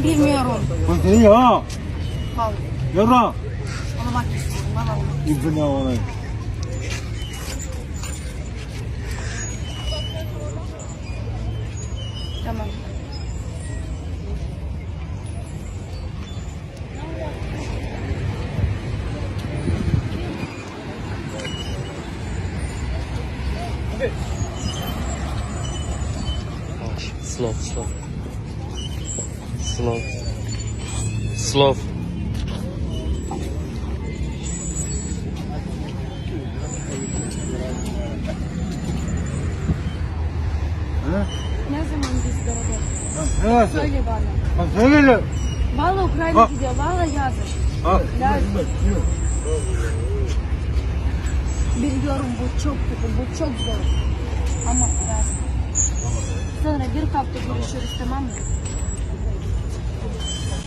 Valla bilmiyorum. Hadi ya. Vallahi. Yara. Ona bak. İbne olay. Tamam. Slow, slow. Slow. Slow. Ne zaman biz beraber? Neresi? Söyle bana. Ha, söyle. Valla Ukrayna Ha. gidiyor. Valla yazın. Ha. Lazım. Biliyorum bu çok kötü. Bu çok zor. Ama lazım. Sonra bir hafta görüşürüz tamam mı?